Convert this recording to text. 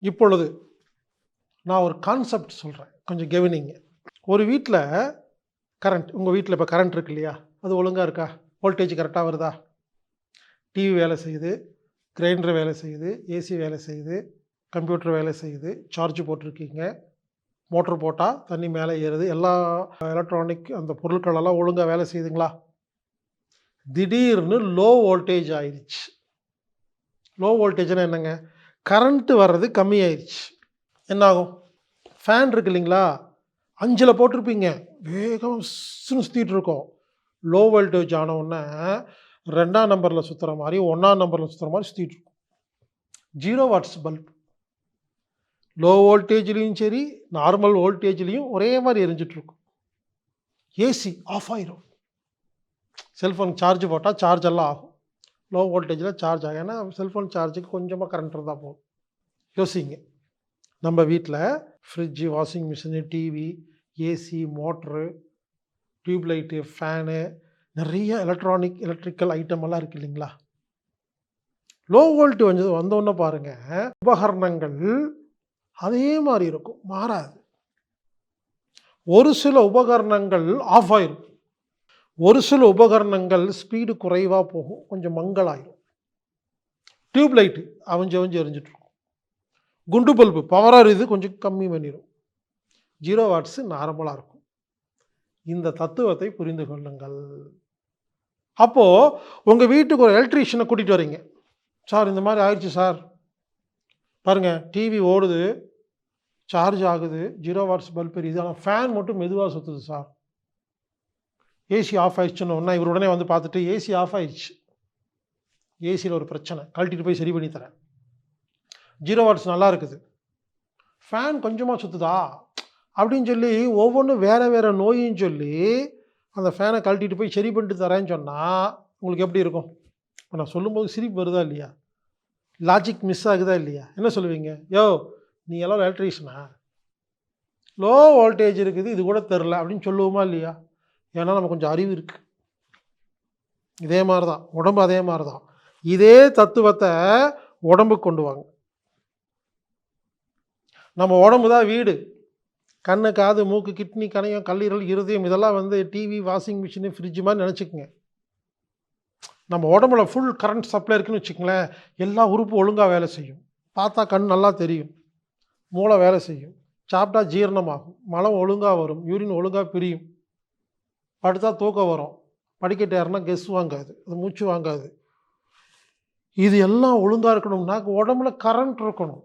இப்பொழுது நான் ஒரு கான்செப்ட் சொல்கிறேன் கொஞ்சம் கவனிங்க. ஒரு வீட்டில் கரண்ட் உங்கள் வீட்டில் இப்போ கரண்ட் இருக்கு இல்லையா? அது ஒழுங்காக இருக்கா? வோல்டேஜ் கரெக்டாக வருதா? டிவி வேலை செய்யுது. கிரைண்டர் வேலை செய்யுது. ஏசி வேலை செய்யுது. கம்ப்யூட்டர் வேலை செய்யுது. சார்ஜ் போட்டிருக்கீங்க. மோட்ரு போட்டால் தண்ணி மேலே ஏறுது. எல்லா எலக்ட்ரானிக் அந்த பொருட்களெல்லாம் ஒழுங்காக வேலை செய்யுதுங்களா? திடீர்னு லோ வோல்டேஜ் ஆயிடுச்சு. லோ வோல்டேஜ்னால் என்னங்க? கரண்ட்டு வர்றது கம்மியாயிருச்சு. என்னாகும்? ஃபேன் இருக்கு இல்லைங்களா? அஞ்சில் போட்டிருப்பீங்க. வேகம் சுற்றிட்டு இருக்கோம். லோ வோல்டேஜ் ஆனவுடனே ரெண்டாம் நம்பரில் சுற்றுற மாதிரி ஒன்றாம் நம்பரில் சுற்றுற மாதிரி சுற்றிட்டு இருக்கும். ஜீரோ வாட்ஸ் பல்ப் லோ வோல்டேஜ்லேயும் சரி நார்மல் வோல்டேஜ்லேயும் ஒரே மாதிரி எரிஞ்சிட்டு இருக்கும். ஏசி ஆஃப் ஆயிரும். செல்ஃபோன் சார்ஜ் போட்டால் சார்ஜ் எல்லாம் ஆகும். லோ வோல்டேஜில் சார்ஜ் ஆகும். ஏன்னா செல்ஃபோன் சார்ஜுக்கு கொஞ்சமாக கரண்ட் இருந்தால் போதும். யோசிங்க. நம்ம வீட்டில் fridge washing machine TV AC motor tube light fan நிறைய எலக்ட்ரானிக் எலக்ட்ரிக்கல் ஐட்டம் எல்லாம் இருக்குது இல்லைங்களா? லோ வோல்ட் வந்து வந்தோடனே பாருங்கள் உபகரணங்கள் அதே மாதிரி இருக்கும். மாறாது. ஒரு சில உபகரணங்கள் ஆஃப் ஆகிருக்கும் ஒரு சில உபகரணங்கள் ஸ்பீடு குறைவாக போகும். கொஞ்சம் மங்கலாயிரும். Tube light அவஞ்சு அவஞ்சு எரிஞ்சிட்ருக்கும். குண்டு பல்பு பவராக இது கொஞ்சம் கம்மி பண்ணிடும் ஜீரோ வாட்ஸு நார்மலாக இருக்கும். இந்த தத்துவத்தை புரிந்து கொள்ளுங்கள். அப்போது உங்கள் வீட்டுக்கு ஒரு எலக்ட்ரீஷியனை கூட்டிகிட்டு வரீங்க. சார் இந்த மாதிரி ஆயிடுச்சு சார். பாருங்கள் டிவி ஓடுது. சார்ஜ் ஆகுது. ஜீரோ வாட்ஸ் பல்ப் எரியுது. ஆனால் ஃபேன் மட்டும் மெதுவாக சுற்றுது சார். ஏசி ஆஃப் ஆயிடுச்சுன்னு ஒன்றா இவர் உடனே வந்து பார்த்துட்டு ஏசி ஆஃப் ஆயிடுச்சு. ஏசியில் ஒரு பிரச்சனை. கழட்டிட்டு போய் சரி பண்ணி தரேன். ஜீரோ வாட்ஸ் நல்லா இருக்குது. ஃபேன் கொஞ்சமாக சுற்றுதா அப்படின்னு சொல்லி ஒவ்வொன்றும் வேறு வேறு நோயின்னு சொல்லி அந்த ஃபேனை கழட்டிட்டு போய் சரி பண்ணிட்டு தரேன்னு சொன்னால் உங்களுக்கு எப்படி இருக்கும்? இப்போ நான் சொல்லும்போது சிரிப்பு வருதா இல்லையா? லாஜிக் மிஸ் ஆகுதா இல்லையா? என்ன சொல்லுவீங்க? யோ நீ எல்லாம் எலக்ட்ரீஷனா லோ வோல்டேஜ் இருக்குது இது கூட தெரில அப்படின்னு சொல்லுவோமா இல்லையா? ஏன்னா நம்ம கொஞ்சம் அறிவு இருக்குது இதே மாதிரி தான் உடம்பு அதே மாதிரி தான் இதே தத்துவத்தை உடம்புக்கு கொண்டு வாங்க. நம்ம உடம்பு தான் வீடு. கண்ணு காது மூக்கு கிட்னி கணையம் கல்லீரல் இருதயம் இதெல்லாம் வந்து டிவி வாஷிங் மிஷினு ஃப்ரிட்ஜு மாதிரி நினச்சிக்கங்க. நம்ம உடம்புல ஃபுல் கரண்ட் சப்ளை இருக்குன்னு வச்சுக்கங்களேன் எல்லா உறுப்பு ஒழுங்காக வேலை செய்யும். பார்த்தா கண் நல்லா தெரியும். மூளை வேலை செய்யும். சாப்பிட்டா ஜீரணமாகும். மலம் ஒழுங்காக வரும். யூரின் ஒழுங்காக பிரியும். படுத்தா தூக்கம் வரும். படிக்கட்டு யாருன்னா கெஸ் வாங்காது. அது மூச்சு வாங்காது. இது எல்லாம் ஒழுங்காக இருக்கணும்னா உடம்புல கரண்ட் இருக்கணும்.